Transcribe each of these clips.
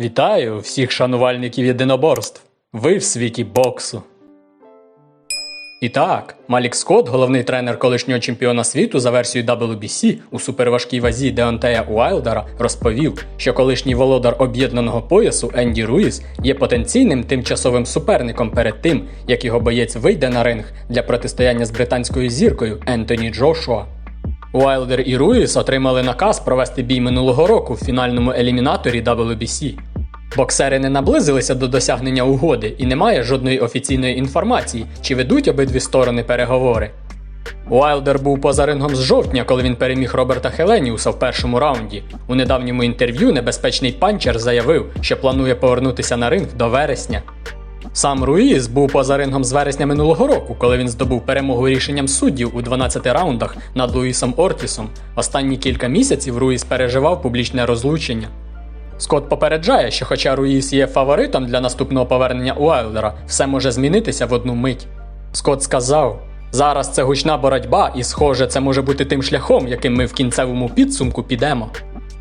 Вітаю всіх шанувальників єдиноборств. Ви в світі боксу. І так, Малік Скотт, головний тренер колишнього чемпіона світу за версією WBC у суперважкій вазі Деонтея Уайлдера, розповів, що колишній володар об'єднаного поясу Енді Руїс є потенційним тимчасовим суперником перед тим, як його боєць вийде на ринг для протистояння з британською зіркою Ентоні Джошуа. Уайлдер і Руїс отримали наказ провести бій минулого року в фінальному елімінаторі WBC. Боксери не наблизилися до досягнення угоди і немає жодної офіційної інформації, чи ведуть обидві сторони переговори. Уайлдер був поза рингом з жовтня, коли він переміг Роберта Хеленіуса в першому раунді. У недавньому інтерв'ю небезпечний панчер заявив, що планує повернутися на ринг до вересня. Сам Руїс був поза рингом з вересня минулого року, коли він здобув перемогу рішенням суддів у 12 раундах над Луїсом Ортісом. Останні кілька місяців Руїс переживав публічне розлучення. Скотт попереджає, що хоча Руїс є фаворитом для наступного повернення Уайлдера, все може змінитися в одну мить. Скотт сказав: зараз це гучна боротьба, і, схоже, це може бути тим шляхом, яким ми в кінцевому підсумку підемо.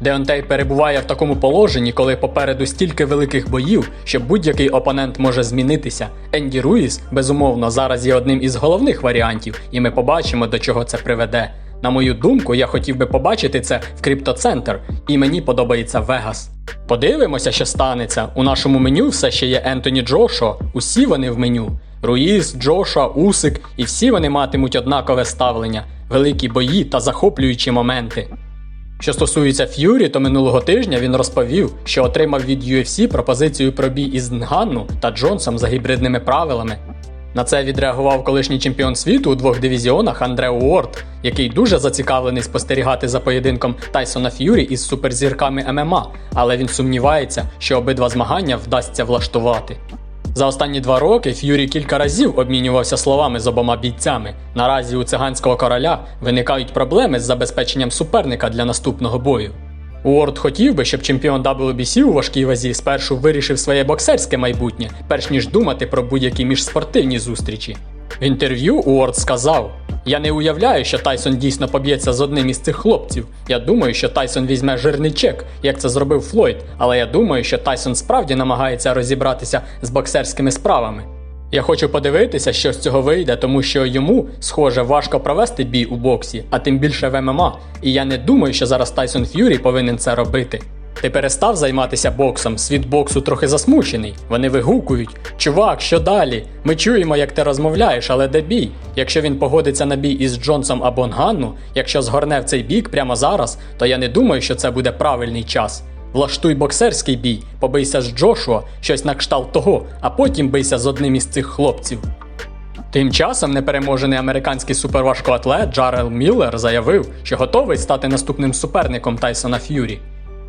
Деонтей перебуває в такому положенні, коли попереду стільки великих боїв, що будь-який опонент може змінитися. Енді Руїс, безумовно, зараз є одним із головних варіантів, і ми побачимо, до чого це приведе. На мою думку, я хотів би побачити це в Криптоцентр, і мені подобається Вегас. Подивимося, що станеться. У нашому меню все ще є Ентоні Джошуа, усі вони в меню. Руїс, Джошуа, Усик, і всі вони матимуть однакове ставлення, великі бої та захоплюючі моменти. Що стосується Ф'юрі, то минулого тижня він розповів, що отримав від UFC пропозицію про бій із Нганну та Джонсом за гібридними правилами. На це відреагував колишній чемпіон світу у двох дивізіонах Андре Уорд, який дуже зацікавлений спостерігати за поєдинком Тайсона Ф'юрі із суперзірками ММА, але він сумнівається, що обидва змагання вдасться влаштувати. За останні два роки Ф'юрі кілька разів обмінювався словами з обома бійцями. Наразі у циганського короля виникають проблеми з забезпеченням суперника для наступного бою. Уорд хотів би, щоб чемпіон WBC у важкій вазі спершу вирішив своє боксерське майбутнє, перш ніж думати про будь-які міжспортивні зустрічі. В інтерв'ю Уорд сказав: Я не уявляю, що Тайсон дійсно поб'ється з одним із цих хлопців. Я думаю, що Тайсон візьме жирний чек, як це зробив Флойд, але я думаю, що Тайсон справді намагається розібратися з боксерськими справами. Я хочу подивитися, що з цього вийде, тому що йому, схоже, важко провести бій у боксі, а тим більше в ММА. І я не думаю, що зараз Тайсон Ф'юрі повинен це робити. Ти перестав займатися боксом, світ боксу трохи засмучений. Вони вигукують: Чувак, що далі? Ми чуємо, як ти розмовляєш, але де бій? Якщо він погодиться на бій із Джонсом або Нганну, якщо згорне в цей бік прямо зараз, то я не думаю, що це буде правильний час. Влаштуй боксерський бій, побийся з Джошуа, щось на кшталт того, а потім бийся з одним із цих хлопців. Тим часом непереможений американський суперважкоатлет Джарел Міллер заявив, що готовий стати наступним суперником Тайсона Ф'юрі.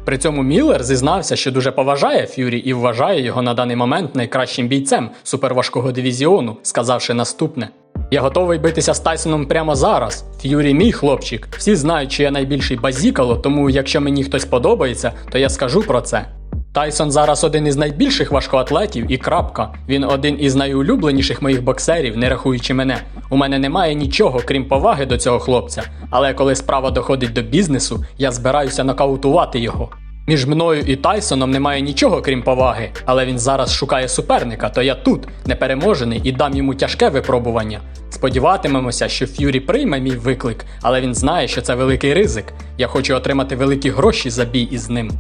При цьому Міллер зізнався, що дуже поважає Ф'юрі і вважає його на даний момент найкращим бійцем суперважкого дивізіону, сказавши наступне: Я готовий битися з Тайсоном прямо зараз. Ф'юрі мій хлопчик. Всі знають, що я найбільший базікало, тому якщо мені хтось подобається, то я скажу про це. Тайсон зараз один із найбільших важкоатлетів і крапка. Він один із найулюбленіших моїх боксерів, не рахуючи мене. У мене немає нічого, крім поваги до цього хлопця. Але коли справа доходить до бізнесу, я збираюся нокаутувати його. Між мною і Тайсоном немає нічого, крім поваги, але він зараз шукає суперника, то я тут, непереможений, і дам йому тяжке випробування. Сподіватимемося, що Ф'юрі прийме мій виклик, але він знає, що це великий ризик. Я хочу отримати великі гроші за бій із ним.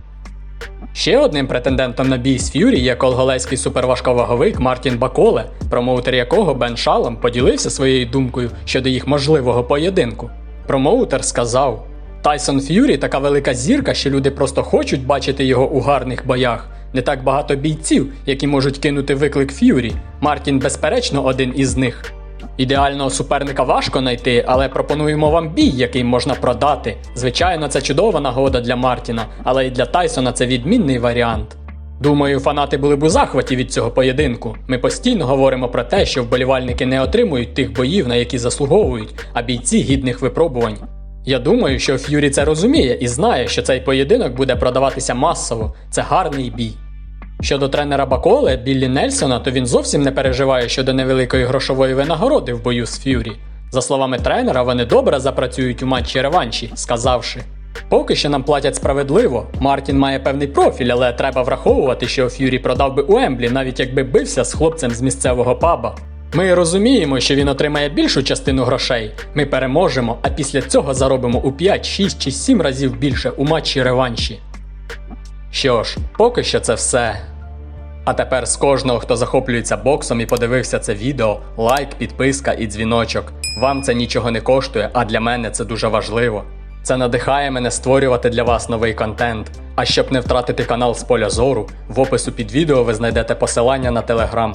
Ще одним претендентом на бій з Ф'юрі є колголейський суперважковаговик Мартін Баколе, промоутер якого Бен Шалом поділився своєю думкою щодо їх можливого поєдинку. Промоутер сказав: Тайсон Ф'юрі така велика зірка, що люди просто хочуть бачити його у гарних боях. Не так багато бійців, які можуть кинути виклик Ф'юрі. Мартін, безперечно, один із них. Ідеального суперника важко знайти, але пропонуємо вам бій, який можна продати. Звичайно, це чудова нагода для Мартіна, але і для Тайсона це відмінний варіант. Думаю, фанати були б у захваті від цього поєдинку. Ми постійно говоримо про те, що вболівальники не отримують тих боїв, на які заслуговують, а бійці гідних випробувань. Я думаю, що Ф'юрі це розуміє і знає, що цей поєдинок буде продаватися масово. Це гарний бій. Щодо тренера Баколе Біллі Нельсона, то він зовсім не переживає щодо невеликої грошової винагороди в бою з Ф'юрі. За словами тренера, вони добре запрацюють у матчі реванші, сказавши: Поки що нам платять справедливо. Мартін має певний профіль, але треба враховувати, що Ф'юрі продав би Уемблі, навіть якби бився з хлопцем з місцевого паба. Ми розуміємо, що він отримає більшу частину грошей. Ми переможемо, а після цього заробимо у 5, 6 чи 7 разів більше у матчі реванші. Що ж, поки що це все. А тепер з кожного, хто захоплюється боксом і подивився це відео, лайк, підписка і дзвіночок. Вам це нічого не коштує, а для мене це дуже важливо. Це надихає мене створювати для вас новий контент. А щоб не втратити канал з поля зору, в опису під відео ви знайдете посилання на телеграм.